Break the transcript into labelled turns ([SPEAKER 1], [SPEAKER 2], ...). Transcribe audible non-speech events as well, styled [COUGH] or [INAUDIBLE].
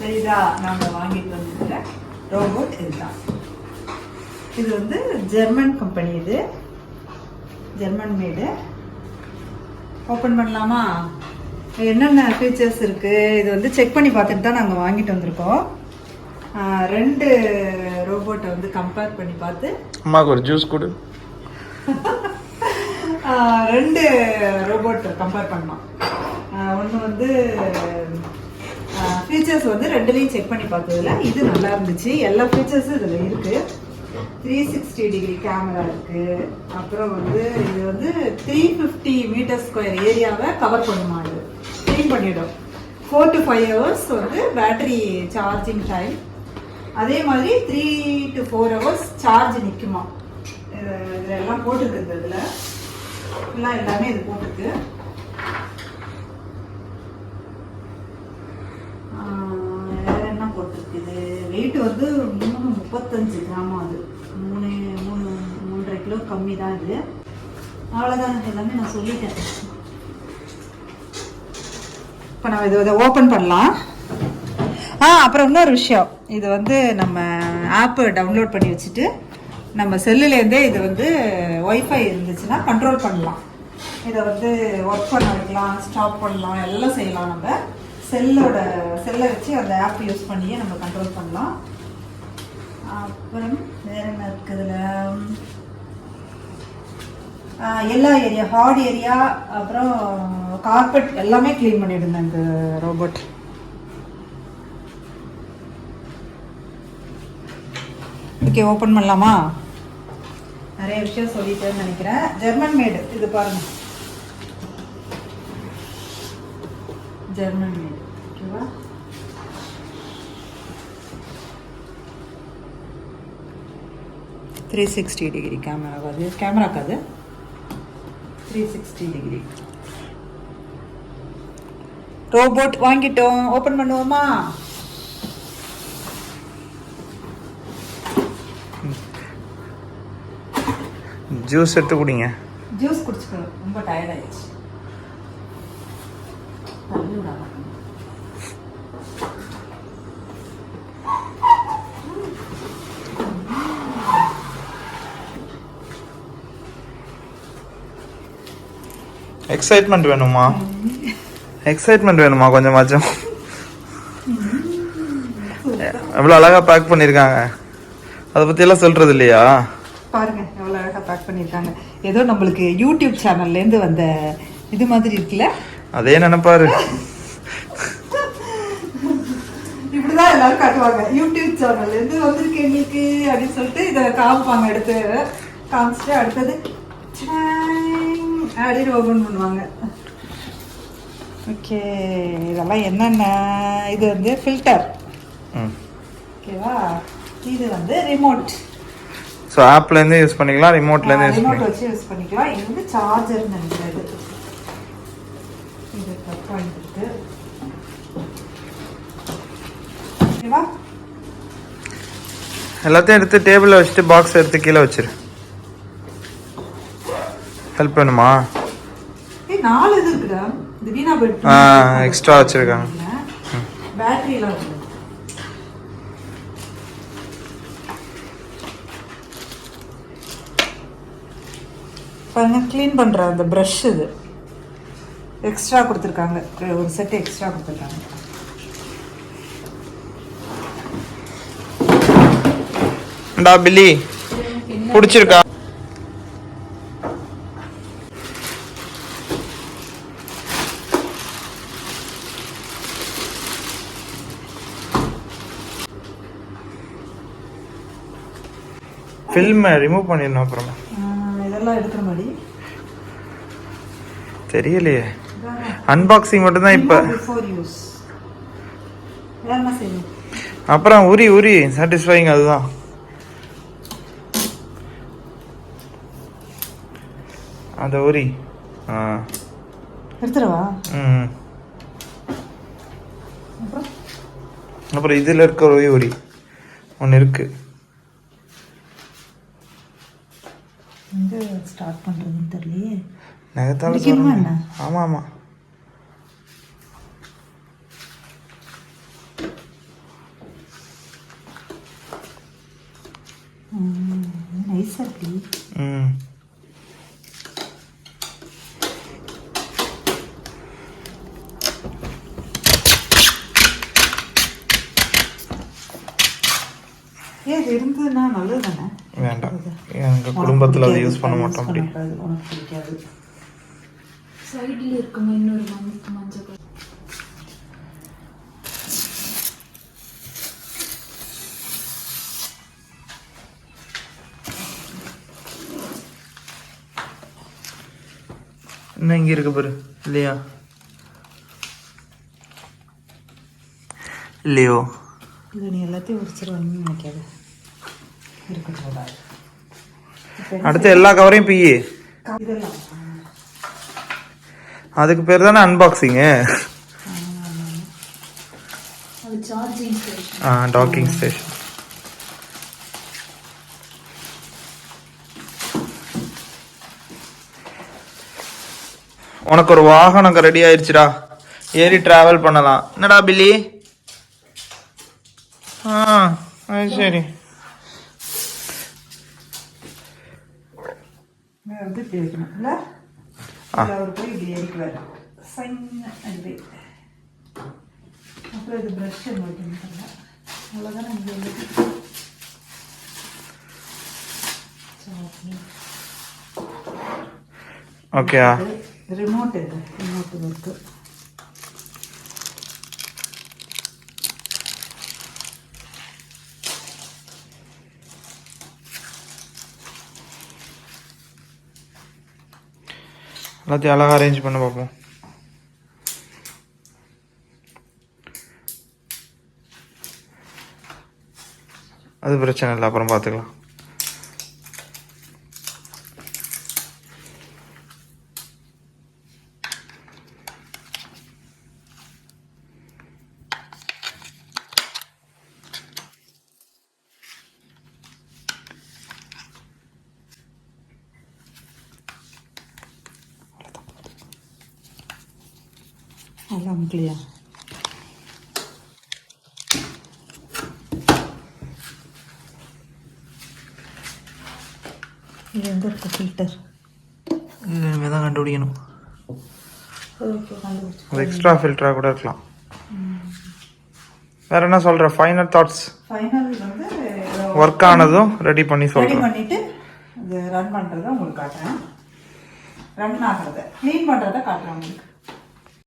[SPEAKER 1] தெரியுதா நாங்கள் வாங்கிட்டு வந்துருக்கிற ரோபோட் இதுதான். இது வந்து ஜெர்மன் கம்பெனி இது. ஜெர்மன் மேடு ஓப்பன் பண்ணலாமா? என்னென்ன ஃபீச்சர்ஸ் இருக்குது இது வந்து செக் பண்ணி பார்த்துட்டு தான் நாங்கள் வாங்கிட்டு வந்திருக்கோம். ரெண்டு ரோபோட்டை வந்து கம்பேர் பண்ணி பார்த்து.
[SPEAKER 2] அம்மாவுக்கு ஒரு ஜூஸ் கொடு. [LAUGHS]
[SPEAKER 1] ரெண்டு ரோபோட் கம்பேர் பண்ணோம் ஒன்று வந்து ஃபீச்சர்ஸ் வந்து ரெண்டுலேயும் செக் பண்ணி பார்த்ததுல இது நல்லா இருந்துச்சு. எல்லா ஃபீச்சர்ஸும் இதில் இருக்குது த்ரீ சிக்ஸ்டி டிகிரி கேமரா இருக்குது அப்புறம் வந்து இது வந்து த்ரீ ஃபிஃப்டி மீட்டர் ஸ்கொயர் ஏரியாவை கவர் பண்ணுமா அது க்ளீன் பண்ணிவிடும் ஃபோர் டு ஃபைவ் ஹவர்ஸ் வந்து பேட்டரி சார்ஜிங் டைம் அதே மாதிரி three to four hours charge நிற்குமா இதில் எல்லாம் இதில். ஃபுல்லாக எல்லாமே இது போட்டிருக்கு ஆஹ் வேற என்ன போட்டிருக்குது வெயிட் வந்து மூணு முப்பத்தஞ்சு கிராமம் அது. மூணு மூணு மூன்றரை கிலோ கம்மி தான் இது. அவ்வளோதான் எல்லாமே நான் சொல்லிட்டேன். இப்போ நம்ம இது இதை ஓப்பன் பண்ணலாம். ஆ அப்புறம் இன்னொரு விஷயம். இது வந்து நம்ம ஆப்பு டவுன்லோட் பண்ணி வச்சுட்டு நம்ம செல்லுலேருந்தே இது வந்து ஒய்ஃபை இருந்துச்சுன்னா கண்ட்ரோல் பண்ணலாம். இதை வந்து ஒர்க் பண்ண வைக்கலாம் ஸ்டாப் பண்ணலாம் எல்லாம் செய்யலாம் நம்ம. செல்லோட செல்லை வச்சு அந்த ஆப் யூஸ் பண்ணியே நம்ம கண்ட்ரோல் பண்ணலாம். அப்புறம் வேற என்ன இருக்குதுல எல்லா ஏரியா ஹார்ட் ஏரியா அப்புறம் கார்பெட் எல்லாமே க்ளீன் பண்ணிவிடுங்க இந்த ரோபோட் ஓகே ஓப்பன் பண்ணலாமா? நிறைய விஷயம் சொல்லிட்டேன்னு நினைக்கிறேன். ஜெர்மன் மேடு இது பாருங்கள் ஜெர்மன் மேடு ஓகேவா த்ரீ சிக்ஸ்டி டிகிரி கேமரா அது கேமராக்கு அது? த்ரீ சிக்ஸ்டி டிகிரி ரோபோட் வாங்கிட்டோம். ஓப்பன் பண்ணுவோமா?
[SPEAKER 2] ஜூஸ் எடுத்து குடிங்க.
[SPEAKER 1] ஜூஸ் குடிச்சுக்கணும் ரொம்ப டயர்ட் ஆயிடுச்சு. விடாம.
[SPEAKER 2] எக்ஸைட்மெண்ட் வேணுமா? எக்ஸைட்மெண்ட் வேணுமா கொஞ்சமாச்சும் எவ்வளோ அழகா பேக் பண்ணியிருக்காங்க அதை பற்றியெல்லாம் சொல்றது இல்லையா?
[SPEAKER 1] பாருங்க எவ்வளோ அழகாக பேக் பண்ணியிருக்காங்க ஏதோ நம்மளுக்கு யூடியூப் சேனல்லேருந்து வந்த இது மாதிரி இருக்குல்ல?
[SPEAKER 2] அதே நினைப்பாரு.
[SPEAKER 1] இப்படிதான் எல்லாரும் காட்டுவாங்க. யூடியூப் சேனல்லேருந்து வந்திருக்கு எங்களுக்கு அப்படின்னு சொல்லிட்டு இதை காமிப்பாங்க எடுத்து காமிச்சிட்டு அடுத்தது அப்படின்னு ஓப்பன் பண்ணுவாங்க. ஓகே இதெல்லாம் என்னென்ன? இது வந்து ஃபில்டர்
[SPEAKER 2] ம்.
[SPEAKER 1] ஓகேவா இது வந்து ரிமோட்
[SPEAKER 2] ஸோ ஆப்லேருந்து யூஸ் பண்ணிக்கலாம் ரிமோட்லேருந்து யூஸ்
[SPEAKER 1] ரிமோட்
[SPEAKER 2] பண்ணிக்கலாம்.
[SPEAKER 1] வச்சு யூஸ் பண்ணிக்கலாம். இது வந்து சார்ஜர் நினைக்கிறேன். இது இது கட் பண்ணிட்டு ஓகேவா
[SPEAKER 2] எல்லாத்தையும் எடுத்து டேபிளில் வச்சுட்டு பாக்ஸ் எடுத்து கீழே வச்சிரு. ஹெல்ப்
[SPEAKER 1] ஏய் நாலு இது இருக்குடா. இது வீணா போயிட்டு
[SPEAKER 2] extra வச்சிருக்காங்க.
[SPEAKER 1] பேட்டரிலாம் இருக்கு. பாருங்க க்ளீன் பண்ற அந்த ப்ரஷ் இது. எக்ஸ்ட்ரா கொடுத்துருக்காங்க. ஒரு செட் எக்ஸ்ட்ரா கொடுத்துருக்காங்க.
[SPEAKER 2] டா பில்லி. பிடிச்சிருக்கா? ஃபில்மை ரிமூவ் பண்ணிடணும் அப்புறமா.
[SPEAKER 1] இதெல்லாம் எடுக்கிற மாதிரி
[SPEAKER 2] தெரியலையே. அன்பாக்சிங் மட்டும்தான் இப்போ. அப்புறம் உரி உரி. சாட்டிஸ்ஃபைங் அதுதான். அந்த ஒரி ஆ.
[SPEAKER 1] எடுத்துடவா?
[SPEAKER 2] ம்.
[SPEAKER 1] அப்புறம்?
[SPEAKER 2] இதில் இருக்கிற ஒரே ஊரி. ஒன்று இருக்கு.
[SPEAKER 1] ஸ்டார்ட் பண்ணுறதுன்னு தெரியலையே.
[SPEAKER 2] நகத்தால ஆமாம் ஆமாம்
[SPEAKER 1] நைஸாக
[SPEAKER 2] ம்.
[SPEAKER 1] ஏன் இருந்ததுன்னா நல்லது தானே
[SPEAKER 2] வேண்டாம் எங்கள் குடும்பத்தில் அதை யூஸ் பண்ண மாட்டோம் அப்படி.
[SPEAKER 1] உனக்கு பிடிக்காது.
[SPEAKER 3] சைடில் இருக்குமா இன்னொரு மஞ்சள் மஞ்சள் கலர்
[SPEAKER 2] இன்னும் இங்கே இருக்கு பாரு இல்லையா? இல்லையோ?
[SPEAKER 1] இல்லை நீ எல்லாத்தையும் உரிச்சிருவாங்கன்னு நினைக்காது. இப்ப
[SPEAKER 2] அடுத்து எல்லா கவரையும்
[SPEAKER 1] இதெல்லாம்.
[SPEAKER 2] அதுக்கு பேர் தானே அன்பாக்சிங்கு
[SPEAKER 3] அது சார்ஜிங் ஸ்டேஷன்
[SPEAKER 2] ஆ டாக்கிங் ஸ்டேஷன் உனக்கு ஒரு வாகனம் ரெடி ஆயிடுச்சுடா ஏறி டிராவல் பண்ணலாம். என்னடா பில்லி? ஆ சரி.
[SPEAKER 1] இதை வந்து இப்படி வைக்கணும் இல்லை
[SPEAKER 2] ஆ.
[SPEAKER 1] அவர் போய் இப்படி ஏறிக்குவார் சைன் அப்படி அப்புறம் இது ப்ரஷ் வைக்கணும் தெரியல அவ்வளோதானே இங்கே வந்து
[SPEAKER 2] ஓகேயா
[SPEAKER 1] ரிமோட் இது ரிமோட் இருக்கு
[SPEAKER 2] எல்லாத்தையும் அழகாக அரேஞ்ச் பண்ண பார்ப்போம் அது பிரச்சனை இல்லை அப்புறம் பார்த்துக்கலாம்
[SPEAKER 1] அமுக்கலையா இது எங்கே இருக்கு ஃபில்டர்
[SPEAKER 2] இது இனிமேல் தான் கண்டுபிடிக்கணும் அது எக்ஸ்ட்ரா ஃபில்டராக கூட இருக்கலாம் வேற என்ன சொல்கிற ஃபைனல் தாட்ஸ்
[SPEAKER 1] ஃபைனல் வந்து
[SPEAKER 2] ஒர்க் ஆனதும் ரெடி பண்ணி
[SPEAKER 1] ரெடி
[SPEAKER 2] சொல்கிறேன்
[SPEAKER 1] பண்ணிட்டு இது ரன் பண்ணுறத உங்களுக்கு காட்டுறேன். ரன் ஆகிறத. க்ளீன் பண்ணுறத காட்டுறேன் உங்களுக்கு.